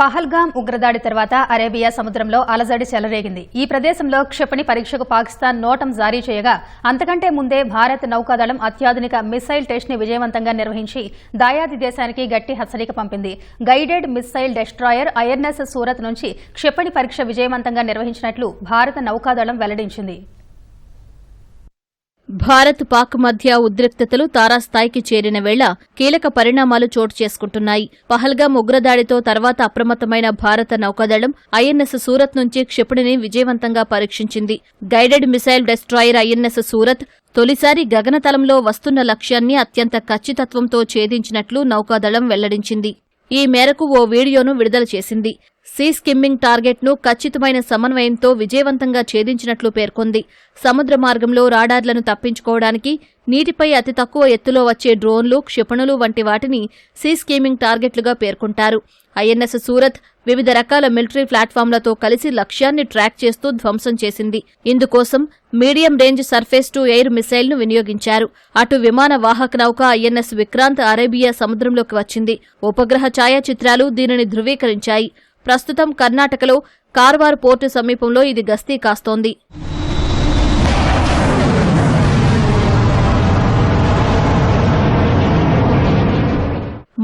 పహల్గామ్ ఉగ్రదాడి తర్వాత అరేబియా సముద్రంలో అలజడి చెలరేగింది. ఈ ప్రదేశంలో క్షిపణి పరీక్షకు పాకిస్తాన్ నోటం జారీ చేయగా అంతకంటే ముందే భారత్ నౌకాదళం అత్యాధునిక మిసైల్ టెస్ట్ని విజయవంతంగా నిర్వహించి దాయాది దేశానికి గట్టి హెచ్చరిక పంపింది. Guided missile destroyer INS Surat నుంచి క్షిపణి పరీక్ష విజయవంతంగా నిర్వహించినట్లు భారత నౌకాదళం వెల్లడించింది. భారత్ పాక్ మధ్య ఉద్రిక్తతలు తారాస్థాయికి చేరిన వేళ కీలక పరిణామాలు చోటు చేసుకుంటున్నాయి. పహల్గాం ఉగ్రదాడితో తర్వాత అప్రమత్తమైన భారత నౌకాదళం ఐఎన్ఎస్ సూరత్ నుంచి క్షిపణిని విజయవంతంగా పరీక్షించింది. Guided missile destroyer INS Surat తొలిసారి గగనతలంలో వస్తున్న లక్ష్యాన్ని అత్యంత ఖచ్చితత్వంతో ఛేదించినట్లు నౌకాదళం వెల్లడించింది. ఈ మేరకు ఓ వీడియోను విడుదల చేసింది. సీ స్కిమ్మింగ్ టార్గెట్ను ఖచ్చితమైన సమన్వయంతో విజయవంతంగా ఛేదించినట్లు పేర్కొంది. సముద్ర మార్గంలో రాడార్లను తప్పించుకోవడానికి నీటిపై అతి తక్కువ ఎత్తులో వచ్చే డ్రోన్లు క్షిపణులు వంటి వాటిని సీ స్కీమింగ్ టార్గెట్లుగా పేర్కొంటారు. ఐఎన్ఎస్ సూరత్ వివిధ రకాల మిలిటరీ ప్లాట్ఫామ్లతో కలిసి లక్ష్యాన్ని ట్రాక్ చేస్తూ ధ్వంసం చేసింది. ఇందుకోసం medium range surface to air మిసైల్ను వినియోగించారు. అటు విమాన వాహక నౌక ఐఎన్ఎస్ విక్రాంత్ అరేబియా సముద్రంలోకి వచ్చింది. ఉపగ్రహ ఛాయాచిత్రాలు దీనిని ధృవీకరించాయి. ప్రస్తుతం కర్ణాటకలో కార్వార్ పోర్టు సమీపంలో ఇది గస్తీ కాస్తోంది.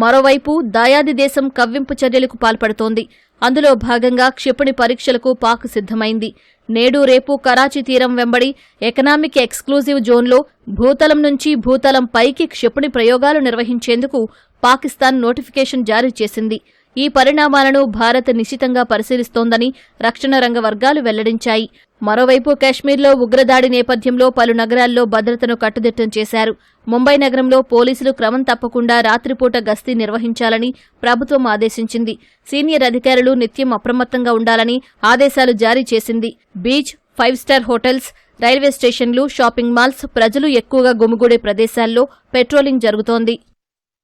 మరోవైపు దాయాది దేశం కవ్వింపు చర్యలకు పాల్పడుతోంది. అందులో భాగంగా క్షిపణి పరీక్షలకు పాక్ సిద్ధమైంది. నేడు రేపు కరాచీ తీరం వెంబడి ఎకనామిక్ ఎక్స్క్లూజివ్ జోన్లో భూతలం నుంచి భూతలం పైకి క్షిపణి ప్రయోగాలు నిర్వహించేందుకు పాకిస్తాన్ నోటిఫికేషన్ జారీ చేసింది. ఈ పరిణామాలను భారత్ నిశితంగా పరిశీలిస్తోందని రక్షణ రంగ వర్గాలు వెల్లడించాయి. మరోవైపు కాశ్మీర్లో ఉగ్రదాడి నేపథ్యంలో పలు నగరాల్లో భద్రతను కట్టుదిట్టం చేశారు. ముంబై నగరంలో పోలీసులు క్రమం తప్పకుండా రాత్రిపూట గస్తీ నిర్వహించాలని ప్రభుత్వం ఆదేశించింది. సీనియర్ అధికారులు నిత్యం అప్రమత్తంగా ఉండాలని ఆదేశాలు జారీ చేసింది. Beach five star hotels railway స్టేషన్లు షాపింగ్ మాల్స్ ప్రజలు ఎక్కువగా గుమిగూడే ప్రదేశాల్లో పెట్రోలింగ్ జరుగుతోంది.